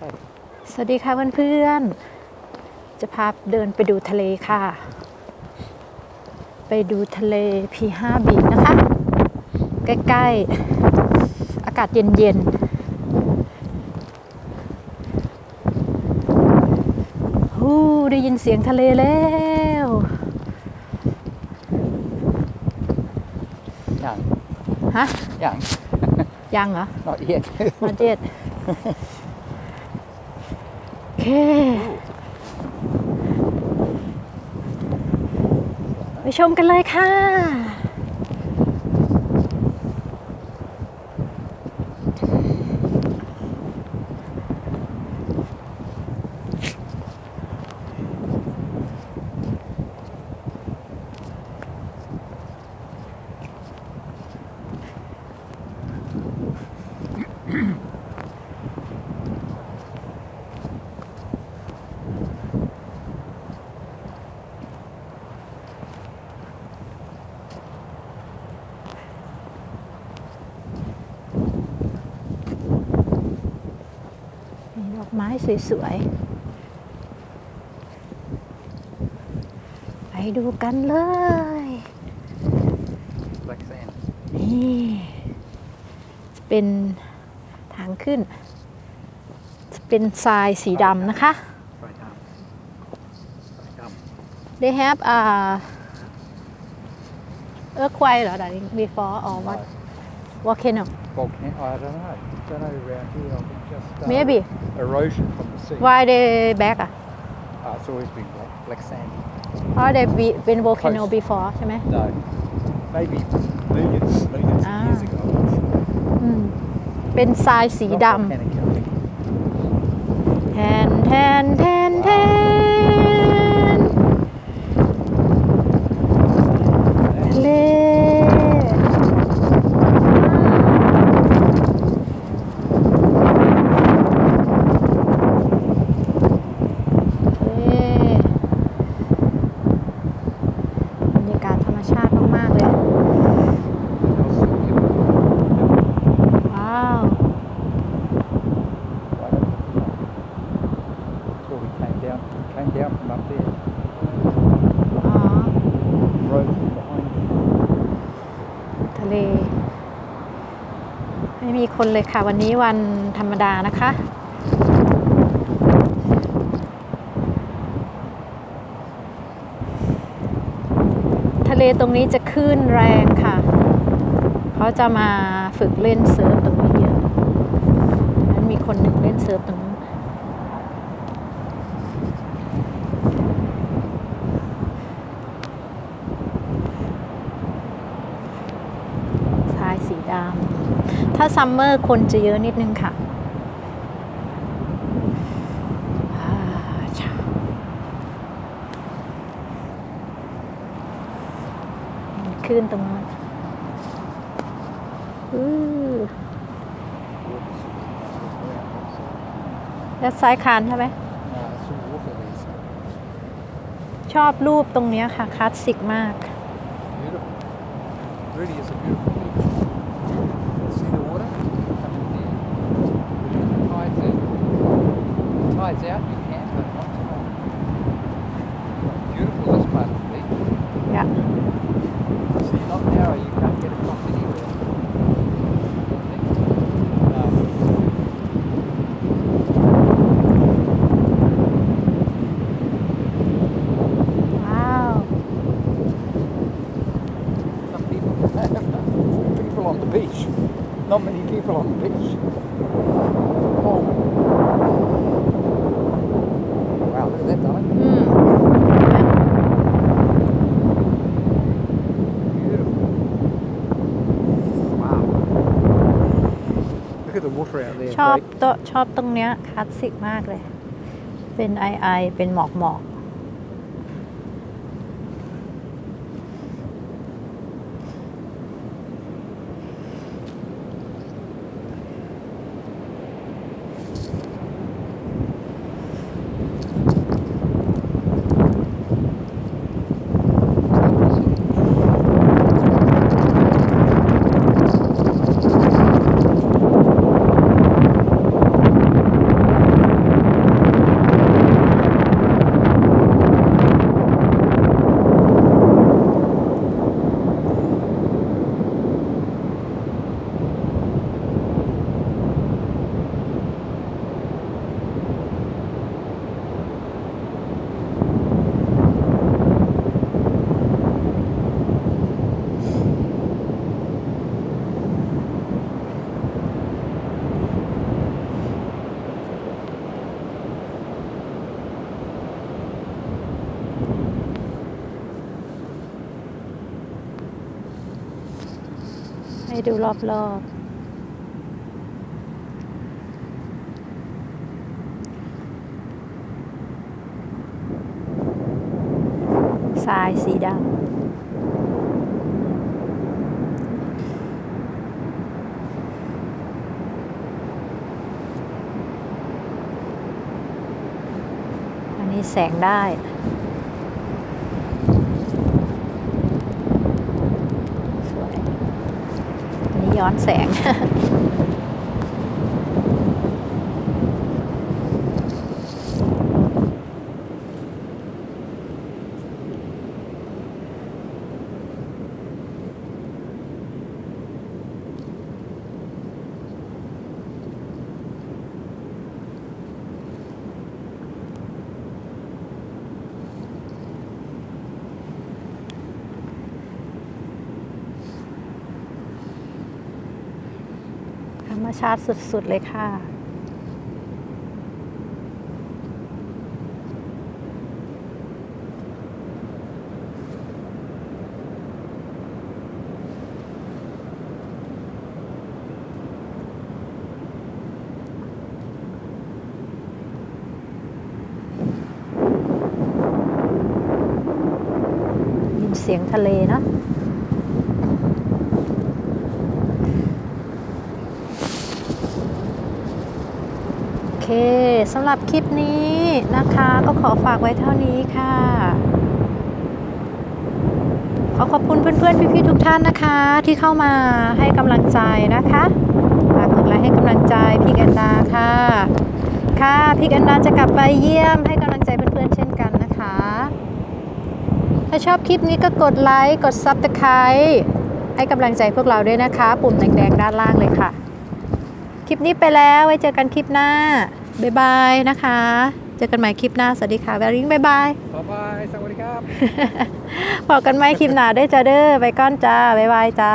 ใช่สวัสดีค่ะเพื่อนๆ จะพาเดินไปดูทะเลค่ะ ไปดูทะเล P5 บีชนะคะ ใกล้ๆ อากาศเย็นๆฮู้ได้ยินเสียงทะเลแล้วอย่างฮะอย่างยังเหรอ not yet มาเจ็ดโอเค ไปชมกันเลยค่ะ ไม้สวยๆ ไปดูกันเลย black sand นี่จะเป็นทางขึ้นจะเป็นทรายสีดำนะคะไฟดำไฟด They have a earthquake เหรอ darling before or ำ what volcano volcano I don't know don't know around here I think just uh, maybe erosion from the sea why they back อ่ะ uh, it's always been black black sand or they be, been volcano Coast. before ใช่ไหม no maybe millions millions Ah. of years ago I'm not sure. อืมเป็นทรายสี Not ด volcanic, I think. ำแทนแทนแท came down from up there อ๋อ road behind ทะเล ไม่มีคนเลยค่ะวันนี้วันธรรมดานะคะ ทะเลตรงนี้จะคลื่นแรงค่ะ เขาจะมาฝึกเล่นเซิร์ฟตรงนี้เยอะนั้นมีคนหนึ่งเล่นเซิร์ฟตรงนู้นทรายสีดำ ถ้าซัมเมอร์คนจะเยอะนิดนึงค่ะ ขึ้นตรงนั้นและซ้ายคานใช่ไหม ชอบรูปตรงนี้ค่ะ คลาสสิกมาก Really is a beautiful but. Beautiful this part of the beach. Yeah. So you're not narrow, you can't get across anywhere. Wow. Some people, people on the beach. Not many people on the beach. ชอบโตะชอบตรงเนี้ยคลาสสิกมากเลย เป็นไอไอเป็นหมอกหมอก ให้ดูรอบๆ ทรายสีดำอันนี้แสงได้ สวย อันนี้ ย้อนแสง มชาติสุด ๆ เลยค่ะ ยินเสียงทะเลเนอะ เคสำหรับคลิปนี้นะคะก็ขอฝากไว้เท่านี้ค่ะ ขอขอบคุณเพื่อนๆ พี่ๆ ทุกท่านนะคะ ที่เข้ามาให้กำลังใจนะคะฝากกดไลค์ให้กำลังใจพี่กันดาค่ะ ค่ะพี่กันดาจะกลับไปเยี่ยมให้กำลังใจเพื่อนๆ เช่นกันนะคะ ถ้าชอบคลิปนี้ก็กดไลค์กด Subscribe ให้กำลังใจพวกเราด้วยนะคะ ปุ่มแดงๆ ด้านล่างเลยค่ะ คลิปนี้ไปแล้วไว้เจอกันคลิปหน้าบ๊ายบายนะคะ เจอกันใหม่คลิปหน้าสวัสดีค่ะแวริงบ๊ายบายบ๊ายบายสวัสดีครับพอกันไหมคลิปหน้าได้อจ้าเด้อไปก้อนจ้าบ๊ายบายจ้า